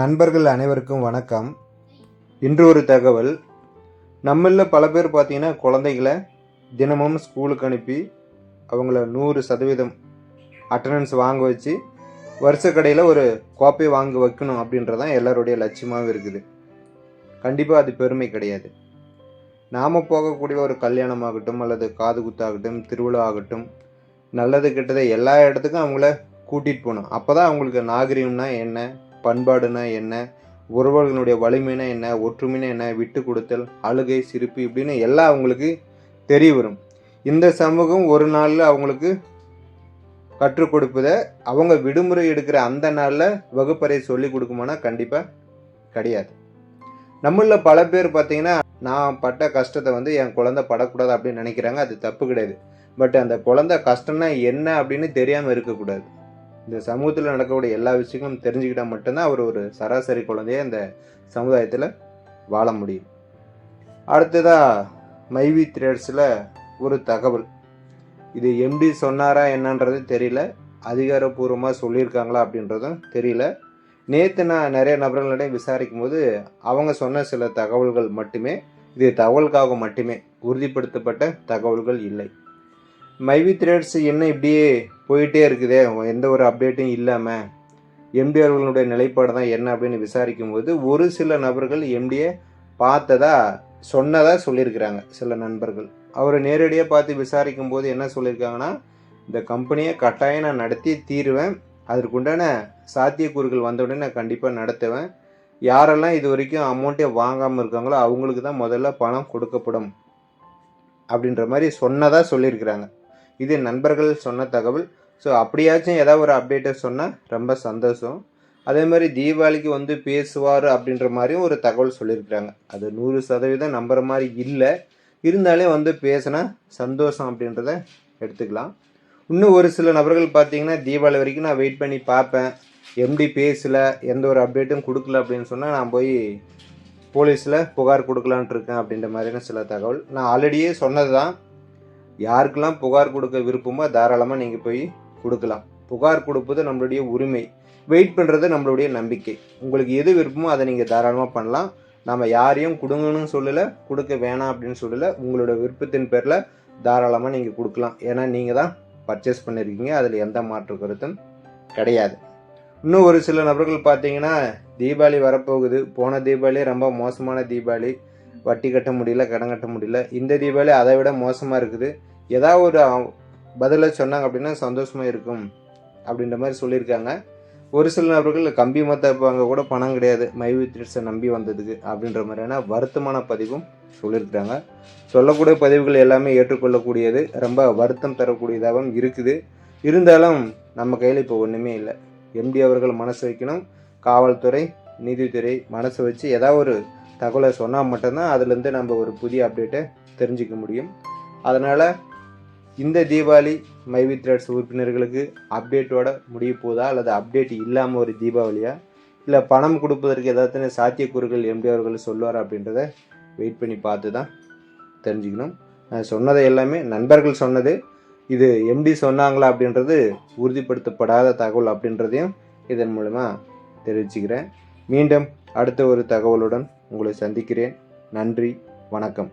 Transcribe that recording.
நண்பர்கள் அனைவருக்கும் வணக்கம். இன்று ஒரு தகவல். நம்மளில் பல பேர் பார்த்தீங்கன்னா குழந்தைகளை தினமும் ஸ்கூலுக்கு அனுப்பி அவங்கள நூறு சதவீதம் அட்டண்டன்ஸ் வாங்க வச்சு வருஷக்கடையில் ஒரு கோப்பை வாங்க வைக்கணும் அப்படின்றதான் எல்லாருடைய லட்சியமாகவும் இருக்குது. கண்டிப்பாக அது பெருமை கிடையாது. நாம் போகக்கூடிய ஒரு கல்யாணமாகட்டும் அல்லது காது குத்தாகட்டும் திருவிழா ஆகட்டும் நல்லது கெட்டது எல்லா இடத்துக்கும் அவங்கள கூட்டிகிட்டு போகணும். அப்போ தான் அவங்களுக்கு நாகரீகம்னா என்ன? பண்பாடுனா என்ன? உறவுகளினுடைய வலிமைனா என்ன? ஒற்றுமைனா என்ன? விட்டு கொடுத்தல் அழுகை சிரிப்பு இப்படின்னு எல்லாம் அவங்களுக்கு தெரிய வரும். இந்த சமூகம் ஒரு நாளில் அவங்களுக்கு கற்றுக் கொடுப்பதை அவங்க விடுமுறை எடுக்கிற அந்த நாளில் வகுப்பறை சொல்லி கொடுக்குமானா கண்டிப்பாக கிடையாது. நம்மள பல பேர் பார்த்தீங்கன்னா நான் பட்ட கஷ்டத்தை வந்து என் குழந்தை படக்கூடாது அப்படின்னு நினைக்கிறாங்க. அது தப்பு கிடையாது. பட் அந்த குழந்தை கஷ்டம்னா என்ன அப்படின்னு தெரியாமல் இருக்கக்கூடாது. இந்த சமூகத்தில் நடக்கக்கூடிய எல்லா விஷயங்களும் தெரிஞ்சுக்கிட்டால் மட்டும்தான் அவர் ஒரு சராசரி குழந்தைய இந்த சமுதாயத்தில் வாழ முடியும். அடுத்ததாக மைவி த்ரேட்ஸில் ஒரு தகவல். இது எம்டி சொன்னாரா என்னன்றது தெரியல. அதிகாரப்பூர்வமாக சொல்லியிருக்காங்களா அப்படின்றதும் தெரியல. நேற்று நான் நிறைய நபர்களிடம் விசாரிக்கும் போது அவங்க சொன்ன சில தகவல்கள் மட்டுமே இது தகவலுக்காக மட்டுமே உறுதிப்படுத்தப்பட்ட தகவல்கள் இல்லை. மைவி த்ரேட்ஸ் என்ன இப்படியே போயிட்டே இருக்குதே. எந்த ஒரு அப்டேட்டும் இல்லாமல் எம்டி அவர்களுடைய நிலைப்பாடு தான் என்ன அப்படின்னு விசாரிக்கும் போது ஒரு சில நபர்கள் எம்டியை பார்த்ததா சொன்னதாக சொல்லியிருக்கிறாங்க சில நண்பர்கள். அவரை நேரடியாக பார்த்து விசாரிக்கும் போது என்ன சொல்லியிருக்காங்கன்னா இந்த கம்பெனியை கட்டாயம் நான் நடத்தி தீருவேன். அதற்குண்டான சாத்தியக்கூறுகள் வந்தவுடனே நான் கண்டிப்பாக நடத்துவேன். யாரெல்லாம் இது வரைக்கும் அமௌண்ட்டே வாங்காமல் இருக்காங்களோ அவங்களுக்கு தான் முதல்ல பணம் கொடுக்கப்படும். அப்படின்ற மாதிரி சொன்னதாக சொல்லியிருக்கிறாங்க. இது நண்பர்கள் சொன்ன தகவல். ஸோ அப்படியாச்சும் ஏதாவது ஒரு அப்டேட்டை சொன்னால் ரொம்ப சந்தோஷம். அதே மாதிரி தீபாவளிக்கு வந்து பேசுவார் அப்படின்ற மாதிரியும் ஒரு தகவல் சொல்லியிருக்கிறாங்க. அது நூறு சதவீதம் நம்புற மாதிரி இல்லை. இருந்தாலே வந்து பேசினா சந்தோஷம் அப்படின்றத எடுத்துக்கலாம். இன்னும் ஒரு சில நபர்கள் பார்த்தீங்கன்னா தீபாவளி வரைக்கும் நான் வெயிட் பண்ணி பார்ப்பேன். எம்டி பேசலை எந்த ஒரு அப்டேட்டும் கொடுக்கல அப்படின்னு சொன்னால் நான் போய் போலீஸில் புகார் கொடுக்கலான்ட்டு இருக்கேன் அப்படின்ற மாதிரியான சில தகவல். நான் ஆல்ரெடியே சொன்னது தான் யாருக்கெல்லாம் புகார் கொடுக்க விருப்பமோ தாராளமாக நீங்கள் போய் கொடுக்கலாம். புகார் கொடுப்பது நம்மளுடைய உரிமை. வெயிட் பண்ணுறது நம்மளுடைய நம்பிக்கை. உங்களுக்கு எது விருப்பமோ அதை நீங்கள் தாராளமாக பண்ணலாம். நம்ம யாரையும் கொடுங்கன்னு சொல்லலை கொடுக்க வேணாம் அப்படின்னு சொல்லலை உங்களோட விருப்பத்தின் பேரில் தாராளமாக நீங்கள் கொடுக்கலாம். ஏன்னா நீங்கள் தான் பர்ச்சேஸ் பண்ணியிருக்கீங்க அதில் எந்த மாற்று கருத்தும் கிடையாது. இன்னும் ஒரு சில நபர்கள் பார்த்தீங்கன்னா தீபாவளி வரப்போகுது. போன தீபாவளி ரொம்ப மோசமான தீபாவளி. வட்டி கட்ட முடியல கடன் கட்ட முடியல. இந்த தீபாவளி அதை விட மோசமாக இருக்குது. ஏதாவது ஒரு பதிலாக சொன்னாங்க அப்படின்னா சந்தோஷமாக இருக்கும் அப்படின்ற மாதிரி சொல்லியிருக்காங்க. ஒரு சில நபர்கள் கம்பி மத்தப்பாங்க கூட பணம் கிடையாது. மைவி வித்ரிட்ஸை நம்பி வந்ததுக்கு அப்படின்ற மாதிரியான வருத்தமான பதிவும் சொல்லியிருக்கிறாங்க. சொல்லக்கூடிய பதிவுகள் எல்லாமே ஏற்றுக்கொள்ளக்கூடியது. ரொம்ப வருத்தம் தரக்கூடியதாகவும் இருக்குது. இருந்தாலும் நம்ம கையில் இப்போ ஒன்றுமே இல்லை. எம்டி அவர்கள் மனசு வைக்கணும். காவல்துறை நீதித்துறை மனசு வச்சு ஏதாவது ஒரு தகவலை சொன்னால் மட்டும்தான் அதுலேருந்து நம்ம ஒரு புதிய அப்டேட்டை தெரிஞ்சுக்க முடியும். அதனால் இந்த தீபாவளி மைவி த்ரெட்ஸ் உறுப்பினர்களுக்கு அப்டேட்டோட முடிய போதா? அல்லது அப்டேட் இல்லாமல் ஒரு தீபாவளியா? இல்லை பணம் கொடுப்பதற்கு ஏதாவது சாத்தியக்கூறுகள் எம்டி அவர்கள் சொல்லுவார் அப்படின்றத வெயிட் பண்ணி பார்த்து தான் தெரிஞ்சுக்கணும். நான் சொன்னதை எல்லாமே நண்பர்கள் சொன்னது. இது எம்டி சொன்னாங்களா அப்படின்றது உறுதிப்படுத்தப்படாத தகவல் அப்படின்றதையும் இதன் மூலமாக தெரிவிச்சுக்கிறேன். மீண்டும் அடுத்த ஒரு தகவலுடன் உங்களை சந்திக்கிறேன். நன்றி வணக்கம்.